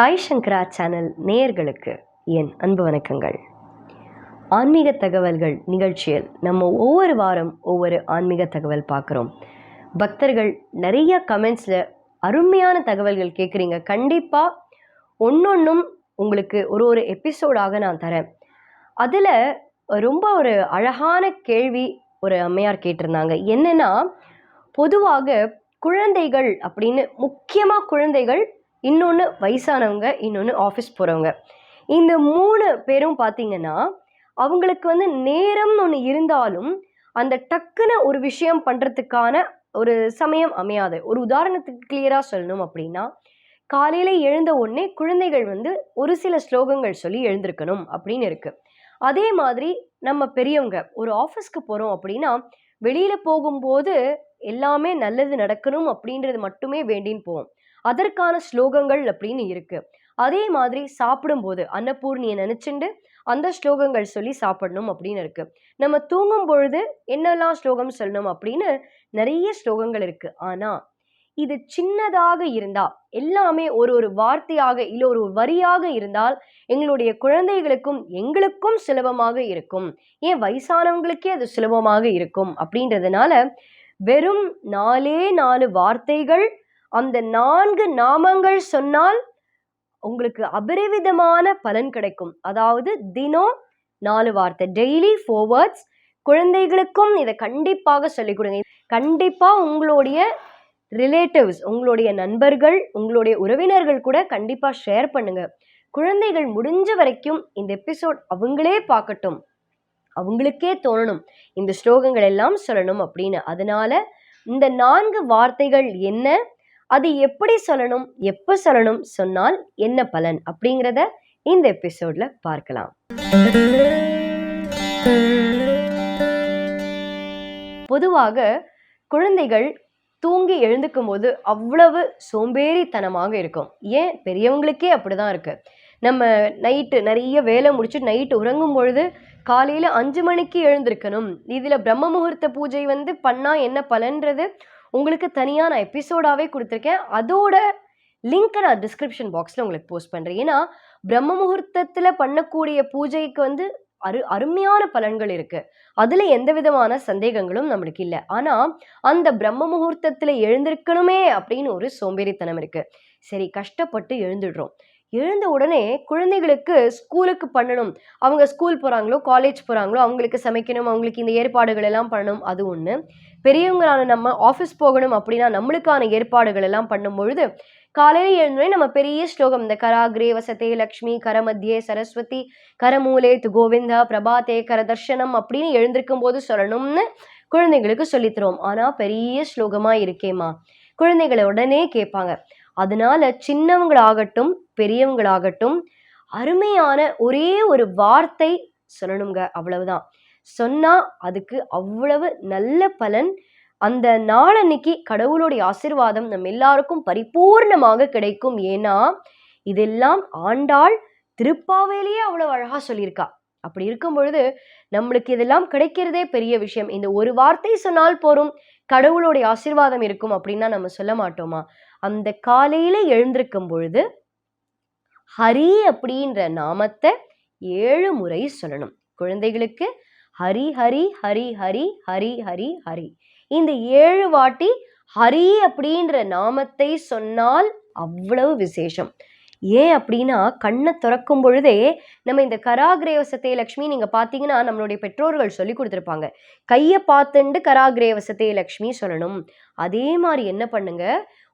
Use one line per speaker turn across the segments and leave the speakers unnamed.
சாய் சங்கரா channel நேயர்களுக்கு என் அன்பு வணக்கங்கள். ஆன்மீக தகவல்கள் நிகழ்ச்சியில் நம்ம ஒவ்வொரு வாரம் ஒவ்வொரு ஆன்மீக தகவல் பார்க்குறோம். பக்தர்கள் நிறைய கமெண்ட்ஸில் அருமையான தகவல்கள் கேட்குறீங்க. கண்டிப்பாக ஒன்றொன்றும் உங்களுக்கு ஒரு ஒரு எபிசோடாக நான் தரேன். அதில் ரொம்ப ஒரு அழகான கேள்வி ஒரு அம்மையார் கேட்டிருந்தாங்க. என்னென்னா பொதுவாக குழந்தைகள் அப்படின்னு முக்கியமாக குழந்தைகள் இன்னொன்று வயசானவங்க இன்னொன்று ஆஃபீஸ் போகிறவங்க இந்த மூணு பேரும் பார்த்தீங்கன்னா அவங்களுக்கு வந்து நேரம்னு ஒன்று இருந்தாலும் அந்த டக்குன்னு ஒரு விஷயம் பண்ணுறதுக்கான ஒரு சமயம் அமையாது. ஒரு உதாரணத்துக்கு கிளியராக சொல்லணும் அப்படின்னா காலையில் எழுந்த உடனே குழந்தைகள் வந்து ஒரு சில ஸ்லோகங்கள் சொல்லி எழுந்திருக்கணும் அப்படின்னு இருக்குது அதே மாதிரி நம்ம பெரியவங்க ஒரு ஆஃபீஸ்க்கு போகிறோம் அப்படின்னா வெளியில் போகும்போது எல்லாமே நல்லது நடக்கணும் அப்படின்றது மட்டுமே வேண்டின்னு போவோம். அதற்கான ஸ்லோகங்கள் அப்படின்னு இருக்கு. அதே மாதிரி சாப்பிடும்போது அன்னபூர்ணியை நினைச்சுண்டு அந்த ஸ்லோகங்கள் சொல்லி சாப்பிடணும் அப்படின்னு இருக்கு. நம்ம தூங்கும் பொழுது என்னெல்லாம் ஸ்லோகம் சொல்லணும் அப்படின்னு நிறைய ஸ்லோகங்கள் இருக்கு. ஆனா இது சின்னதாக இருந்தா எல்லாமே ஒரு ஒரு வார்த்தையாக இல்லை ஒரு வரியாக இருந்தால் எங்களுடைய குழந்தைகளுக்கும் எங்களுக்கும் சுலபமாக இருக்கும். ஏன் வயசானவங்களுக்கே அது சுலபமாக இருக்கும் அப்படின்றதுனால வெறும் நாலே நாலு வார்த்தைகள் அந்த நான்கு நாமங்கள் சொன்னால் உங்களுக்கு அபரிவிதமான பலன் கிடைக்கும். அதாவது தினம் நாலு வார்த்தை. டெய்லி ஃபோர்வர்ட்ஸ் குழந்தைகளுக்கும் இதை கண்டிப்பாக சொல்லிக் கொடுங்க. கண்டிப்பாக உங்களுடைய ரிலேட்டிவ்ஸ் உங்களுடைய நண்பர்கள் உங்களுடைய உறவினர்கள் கூட கண்டிப்பாக ஷேர் பண்ணுங்க. குழந்தைகள் முடிஞ்ச வரைக்கும் இந்த எபிசோட் அவங்களே பார்க்கட்டும். அவங்களுக்கே தோணணும். இந்த ஸ்லோகங்கள் எல்லாம் சொல்லணும் அப்படின்னு. அதனால இந்த நான்கு வார்த்தைகள் என்ன? அது எப்படி சொல்லணும் எப்போ சொல்லணும் சொன்னால் என்ன பலன் அப்படிங்கிறத இந்த எபிசோட்ல பார்க்கலாம். பொதுவாக குழந்தைகள் தூங்கி எழுந்துக்கும் போது அவ்வளவு சோம்பேறித்தனமாக இருக்கும். ஏன்? பெரியவங்களுக்கே அப்படிதான் இருக்கு. நம்ம நைட்டு நிறைய வேலை முடிச்சு நைட்டு உறங்கும் பொழுது காலையில் அஞ்சு மணிக்கு எழுந்திருக்கணும். இதில் பிரம்ம முகூர்த்த பூஜை வந்து பண்ணால் என்ன பலன்றது? உங்களுக்கு தனியாக நான் எபிசோடாகவே கொடுத்துருக்கேன். அதோட லிங்க்கை நான் டிஸ்கிரிப்ஷன் பாக்ஸில் உங்களுக்கு போஸ்ட் பண்ணுறேன் ஏன்னா பிரம்ம முகூர்த்தத்தில் பண்ணக்கூடிய பூஜைக்கு வந்து அரு அருமையான பலன்கள் இருக்குது அதில் எந்த விதமான சந்தேகங்களும் நம்மளுக்கு இல்லை. ஆனால் அந்த பிரம்ம முகூர்த்தத்தில் எழுந்திருக்கணுமே அப்படின்னு ஒரு சோம்பேறித்தனம் இருக்குது சரி கஷ்டப்பட்டு எழுந்துடுறோம். எழுந்த உடனே குழந்தைகளுக்கு ஸ்கூலுக்கு பண்ணணும். அவங்க ஸ்கூல் போகிறாங்களோ காலேஜ் போகிறாங்களோ அவங்களுக்கு சமைக்கணும் அவங்களுக்கு இந்த ஏற்பாடுகள் எல்லாம் பண்ணணும் அது ஒன்று பெரியவங்களான நம்ம ஆஃபீஸ் போகணும் அப்படின்னா நம்மளுக்கான ஏற்பாடுகள் எல்லாம் பண்ணும் பொழுது காலையில் எழுந்தோடனே நம்ம பெரிய ஸ்லோகம் இந்த கராகிரே வசதே லக்ஷ்மி கரமத்தியே சரஸ்வதி கரமூலே து கோவிந்தா பிரபாத்தே கர தர்ஷனம் அப்படின்னு எழுந்திருக்கும் போது சொல்லணும்னு குழந்தைங்களுக்கு சொல்லித்தருவோம் ஆனால் பெரிய ஸ்லோகமாக இருக்கேம்மா. குழந்தைகளை உடனே கேட்பாங்க. அதனால சின்னவங்களாகட்டும் பெரியவங்களாகட்டும் அருமையான ஒரே ஒரு வார்த்தை சொல்லணுங்க அவ்வளவுதான். சொன்னால் அதுக்கு அவ்வளவு நல்ல பலன். அந்த நாளன்னைக்கு கடவுளுடைய ஆசிர்வாதம் நம்ம எல்லாருக்கும் பரிபூர்ணமாக கிடைக்கும். ஏன்னா இதெல்லாம் ஆண்டாள் திருப்பாவையிலேயே அவ்வளவு அழகாக சொல்லியிருக்கா. அப்படி இருக்கும் பொழுது நம்மளுக்கு இதெல்லாம் கிடைக்கிறதே பெரிய விஷயம். இந்த ஒரு வார்த்தை சொன்னால் போரும் கடவுளுடைய ஆசிர்வாதம் இருக்கும் அப்படின்னா நம்ம சொல்ல மாட்டோமா? அந்த காலையில எழுந்திருக்கும் பொழுது ஹரி அப்படின்ற நாமத்தை ஏழு முறை சொல்லணும். குழந்தைகளுக்கு ஹரி ஹரி ஹரி ஹரி ஹரி ஹரி ஹரி. இந்த ஏழு வாட்டி ஹரி அப்படின்ற நாமத்தை சொன்னால் அவ்வளவு விசேஷம். ஏன் அப்படின்னா கண்ணை திறக்கும் பொழுதே நம்ம இந்த கராகிரேவசத்தை லக்ஷ்மி நீங்கள் பார்த்தீங்கன்னா நம்மளுடைய பெற்றோர்கள் சொல்லி கொடுத்துருப்பாங்க. கையை பார்த்துண்டு கராகிரேவசத்தை லக்ஷ்மி சொல்லணும். அதே மாதிரி என்ன பண்ணுங்க?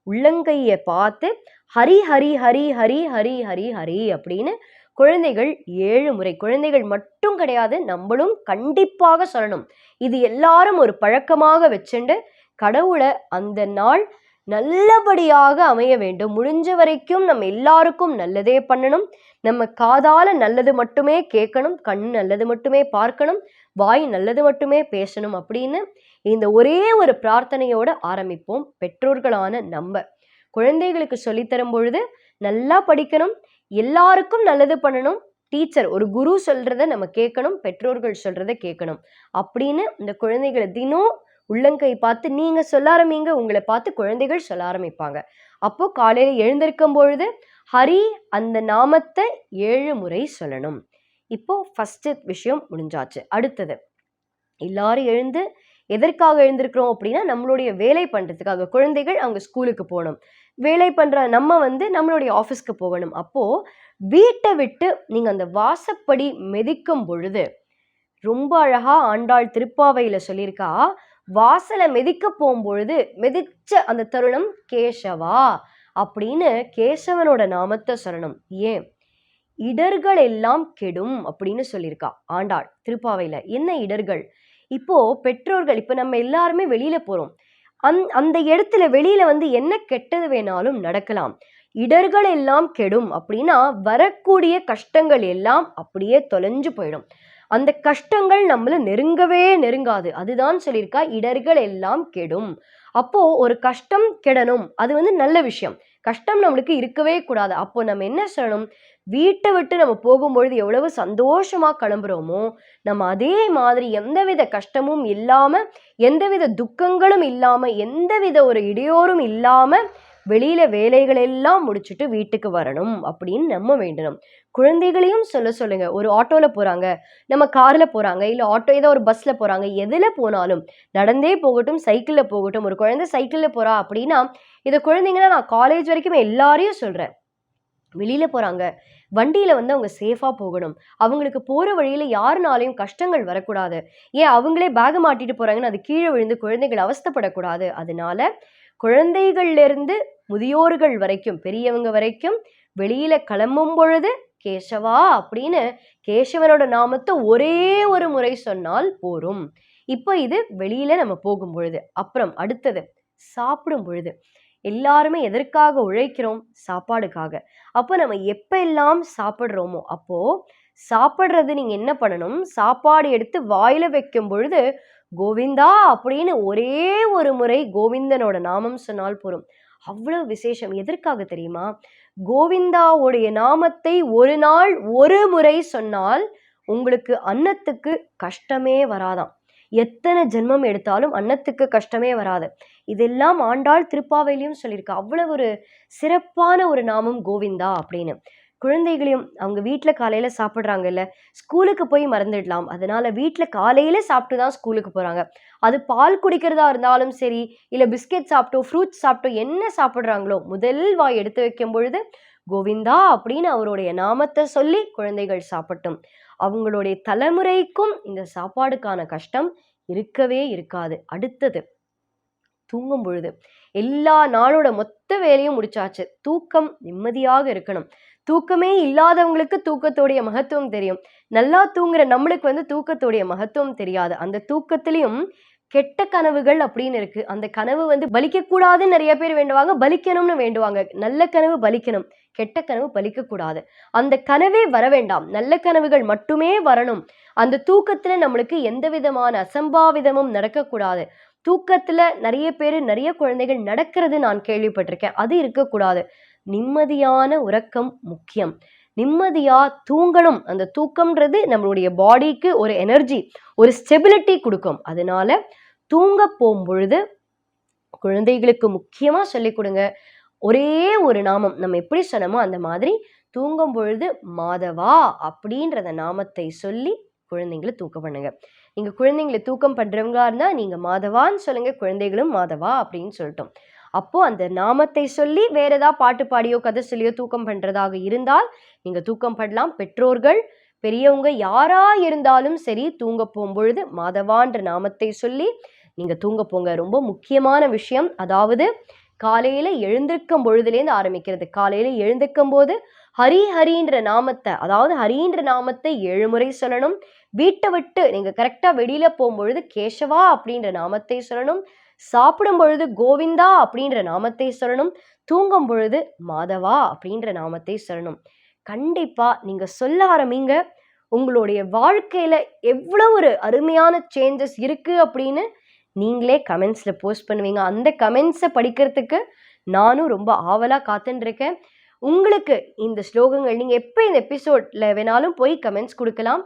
உள்ளங்கையை பார்த்து ஹரி ஹரி ஹரி ஹரி ஹரி ஹரி ஹரி அப்படின்னு குழந்தைகள் ஏழு முறை குழந்தைகள் மட்டும் கிடையாது நம்மளும் கண்டிப்பாக சொல்லணும். இது எல்லாரும் ஒரு பழக்கமாக வச்சுண்டு கடவுளை அந்த நாள் நல்லபடியாக அமைய வேண்டும். முடிஞ்ச வரைக்கும் நம்ம எல்லாருக்கும் நல்லதே பண்ணணும். நம்ம காதால நல்லது மட்டுமே கேட்கணும். கண் நல்லது மட்டுமே பார்க்கணும். வாய் நல்லது மட்டுமே பேசணும் அப்படின்னு இந்த ஒரே ஒரு பிரார்த்தனையோட ஆரம்பிப்போம். பெற்றோர்களான நம்ம. குழந்தைகளுக்கு சொல்லித்தரும் பொழுது நல்லா படிக்கணும். எல்லாருக்கும் நல்லது பண்ணணும். டீச்சர் ஒரு குரு சொல்கிறத நம்ம கேட்கணும். பெற்றோர்கள் சொல்கிறத கேட்கணும். அப்படின்னு இந்த குழந்தைகளை தினம் உள்ளங்கை பார்த்து நீங்க சொல்ல ஆரம்பிங்க. உங்களை பார்த்து குழந்தைகள் சொல்ல ஆரம்பிப்பாங்க. அப்போ காலையில எழுந்திருக்கும் பொழுது ஹரி அந்த நாமத்தை ஏழு முறை சொல்லணும். இப்போ ஃபர்ஸ்ட் விஷயம் முடிஞ்சாச்சு. அடுத்தது எல்லாரும் எழுந்து எதற்காக எழுந்திருக்கிறோம் அப்படின்னா நம்மளுடைய வேலை பண்ணுறதுக்காக குழந்தைகள் அவங்க ஸ்கூலுக்கு போகணும். வேலை பண்ணுற நம்ம வந்து நம்மளுடைய ஆஃபீஸ்க்கு போகணும். அப்போது வீட்டை விட்டு நீங்கள் அந்த வாசப்படி மிதிக்கும் பொழுது ரொம்ப அழகாக ஆண்டாள் திருப்பாவையில் சொல்லியிருக்கா வாசலை மிதிக்க போகும்பொழுது மிதிச்ச அந்த தருணம் கேசவா அப்படின்னு கேசவனோட நாமத்தை சொல்லணும். ஏன்? இடர்கள் எல்லாம் கெடும் அப்படின்னு சொல்லியிருக்கா ஆண்டாள் திருப்பாவையில். என்ன இடர்கள்? இப்போ பெற்றோர்கள் இப்போ நம்ம எல்லாருமே வெளியில போறோம். அந் அந்த இடத்துல வெளியில வந்து என்ன கெட்டது வேணாலும் நடக்கலாம். இடர்கள் எல்லாம் கெடும் அப்படின்னா வரக்கூடிய கஷ்டங்கள் எல்லாம் அப்படியே தொலைஞ்சு போயிடும். அந்த கஷ்டங்கள் நம்மள நெருங்கவே நெருங்காது. அதுதான் சொல்லியிருக்கா இடர்கள் எல்லாம் கெடும். அப்போ ஒரு கஷ்டம் கெடணும் அது வந்து நல்ல விஷயம். கஷ்டம் நம்மளுக்கு இருக்கவே கூடாது. அப்போ நம்ம என்ன சொல்லணும்? வீட்டை விட்டு நம்ம போகும்பொழுது எவ்வளவு சந்தோஷமா கிளம்புறோமோ நம்ம அதே மாதிரி எந்தவித கஷ்டமும் இல்லாம எந்தவித துக்கங்களும் இல்லாம எந்தவித ஒரு இடையோரும் இல்லாம வெளியில வேலைகள் எல்லாம் முடிச்சுட்டு வீட்டுக்கு வரணும் அப்படின்னு நம்ம வேண்டணும். குழந்தைகளையும் சொல்ல சொல்லுங்க. ஒரு ஆட்டோவில் போகிறாங்க நம்ம காரில் போகிறாங்க இல்லை ஆட்டோ ஏதோ ஒரு பஸ்ஸில் போகிறாங்க எதில் போனாலும் நடந்தே போகட்டும் சைக்கிளில் போகட்டும் ஒரு குழந்தை சைக்கிளில் போகிறா அப்படின்னா இதை குழந்தைங்கன்னா நான் காலேஜ் வரைக்கும் எல்லாரையும் சொல்கிறேன் வெளியில் போகிறாங்க வண்டியில் வந்து அவங்க சேஃபாக போகணும். அவங்களுக்கு போகிற வழியில் யாருனாலையும் கஷ்டங்கள் வரக்கூடாது. ஏன் அவங்களே பேகை மாட்டிட்டு போகிறாங்கன்னு அது கீழே விழுந்து குழந்தைகள் அவஸ்தப்படக்கூடாது. அதனால குழந்தைகள்லேருந்து முதியோர்கள் வரைக்கும் பெரியவங்க வரைக்கும் வெளியில கிளம்பும் பொழுது கேசவா அப்படின்னு கேசவனோட நாமத்தை ஒரே ஒரு முறை சொன்னால் போரும். இப்போ இது வெளியில நம்ம போகும் பொழுது. அப்புறம் அடுத்தது சாப்பிடும் பொழுது. எல்லாருமே எதற்காக உழைக்கிறோம்? சாப்பாடுக்காக. அப்போ நம்ம எப்போ எல்லாம் சாப்பிட்றோமோ அப்போ சாப்பிட்றது நீங்கள் என்ன பண்ணணும்? சாப்பாடு எடுத்து வாயில வைக்கும் பொழுது கோவிந்தா அப்படின்னு ஒரே ஒரு முறை கோவிந்தனோட நாமம் சொன்னால் போரும் அவ்வளவு விசேஷம். எதற்காக தெரியுமா? கோவிந்தாவுடைய நாமத்தை ஒரு நாள் ஒரு முறை சொன்னால் உங்களுக்கு அன்னத்துக்கு கஷ்டமே வராதாம். எத்தனை ஜென்மம் எடுத்தாலும் அன்னத்துக்கு கஷ்டமே வராது. இதெல்லாம் ஆண்டாள் திருப்பாவையிலையும் சொல்லியிருக்கா. அவ்வளவு ஒரு சிறப்பான ஒரு நாமம் கோவிந்தா அப்படின்னு. குழந்தைகளையும் அவங்க வீட்டில் காலையில் சாப்பிட்றாங்கல்ல ஸ்கூலுக்கு போய் மறந்துடலாம். அதனால வீட்டில் காலையில் சாப்பிட்டு தான் ஸ்கூலுக்கு போகிறாங்க அது பால் குடிக்கிறதா இருந்தாலும் சரி இல்லை பிஸ்கெட் சாப்பிட்டோ ஃப்ரூட்ஸ் சாப்பிட்டோ என்ன சாப்பிட்றாங்களோ முதல் வாய் எடுத்து வைக்கும் பொழுது கோவிந்தா அப்படின்னு அவருடைய நாமத்தை சொல்லி குழந்தைகள் சாப்பிட்டும். அவங்களுடைய தலைமுறைக்கும் இந்த சாப்பாடுக்கான கஷ்டம் இருக்கவே இருக்காது. அடுத்தது தூங்கும் பொழுது. எல்லா நாளோட மொத்த வேலையும் முடிச்சாச்சு. தூக்கம் நிம்மதியாக இருக்கணும். தூக்கமே இல்லாதவங்களுக்கு தூக்கத்தோடைய மகத்துவம் தெரியும். நல்லா தூங்குற நம்மளுக்கு வந்து தூக்கத்தோடைய மகத்துவம் தெரியாது. அந்த தூக்கத்திலையும் கெட்ட கனவுகள் அப்படின்னு இருக்கு. அந்த கனவு வந்து பலிக்க கூடாதுன்னு நிறைய பேர் வேண்டுவாங்க. பலிக்கணும்னு வேண்டுவாங்க. நல்ல கனவு பலிக்கணும். கெட்ட கனவு பலிக்க கூடாது அந்த கனவே வர வேண்டாம். நல்ல கனவுகள் மட்டுமே வரணும். அந்த தூக்கத்துல நம்மளுக்கு எந்த விதமான அசம்பாவிதமும் நடக்கக்கூடாது. தூக்கத்துல நிறைய பேர் நிறைய குழந்தைகள் நடக்கிறது நான் கேள்விப்பட்டிருக்கேன். அது இருக்கக்கூடாது. நிம்மதியான உறக்கம் முக்கியம். நிம்மதியா தூங்கணும். அந்த தூக்கம்ன்றது நம்மளுடைய பாடிக்கு ஒரு எனர்ஜி ஒரு ஸ்டெபிலிட்டி கொடுக்கும். அதனால தூங்க போகும்பொழுது குழந்தைகளுக்கு முக்கியமா சொல்லிக் கொடுங்க. ஒரே ஒரு நாமம். நம்ம எப்படி சொன்னோமோ அந்த மாதிரி தூங்கும் பொழுது மாதவா அப்படின்றத நாமத்தை சொல்லி குழந்தைங்களை தூக்கம் பண்ணுங்க. நீங்க குழந்தைங்களை தூக்கம் பண்றவங்களா இருந்தா நீங்க மாதவான்னு சொல்லுங்க. குழந்தைகளும் மாதவா அப்படின்னு சொல்லிட்டோம். அப்போ அந்த நாமத்தை சொல்லி வேற ஏதாவது பாட்டு பாடியோ கதை சொல்லியோ தூக்கம் பண்றதாக இருந்தால் நீங்க தூக்கம் பண்ணலாம் பெற்றோர்கள் பெரியவங்க யாரா இருந்தாலும் சரி தூங்க போகும்பொழுது மாதவான்ற நாமத்தை சொல்லி நீங்க தூங்க போங்க. ரொம்ப முக்கியமான விஷயம். அதாவது காலையில எழுந்திருக்கும் பொழுதுலேருந்து ஆரம்பிக்கிறது. காலையில எழுந்திருக்கும் போது ஹரி ஹரின்ற நாமத்தை அதாவது ஹரின்ற நாமத்தை ஏழு முறை சொல்லணும். வீட்டை விட்டு நீங்க கரெக்டா வெளியில போகும்பொழுது கேசவா அப்படின்ற நாமத்தை சொல்லணும். சாப்பிடும் பொழுது கோவிந்தா அப்படின்ற நாமத்தை சொல்லணும். தூங்கும் பொழுது மாதவா அப்படின்ற நாமத்தை சொல்லணும். கண்டிப்பாக நீங்கள் சொல்ல ஆரம்பிங்க. உங்களுடைய வாழ்க்கையில் எவ்வளோ ஒரு அருமையான சேஞ்சஸ் இருக்குது அப்படின்னு நீங்களே கமெண்ட்ஸில் போஸ்ட் பண்ணுவீங்க. அந்த கமெண்ட்ஸை படிக்கிறதுக்கு நானும் ரொம்ப ஆவலாக காத்துட்டுருக்கேன் உங்களுக்கு இந்த ஸ்லோகங்கள் நீங்கள் எப்போ இந்த எபிசோடில் வேணாலும் போய் கமெண்ட்ஸ் கொடுக்கலாம்.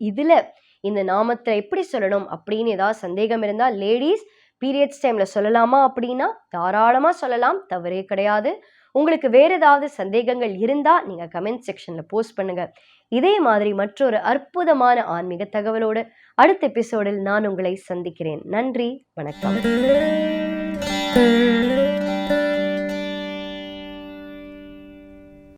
இதில் இந்த நாமத்தை எப்படி சொல்லணும் அப்படின்னு ஏதாவது சந்தேகம் இருந்தால் லேடிஸ் பீரியட்ஸ் டைமில் சொல்லலாமா அப்படின்னா? தாராளமாக சொல்லலாம். தவறே கிடையாது. உங்களுக்கு வேறு ஏதாவது சந்தேகங்கள் இருந்தால் நீங்கள் கமெண்ட் செக்ஷனில் போஸ்ட் பண்ணுங்கள் இதே மாதிரி மற்றொரு அற்புதமான ஆன்மீக தகவலோடு அடுத்த எபிசோடில் நான் உங்களை சந்திக்கிறேன். நன்றி. வணக்கம்.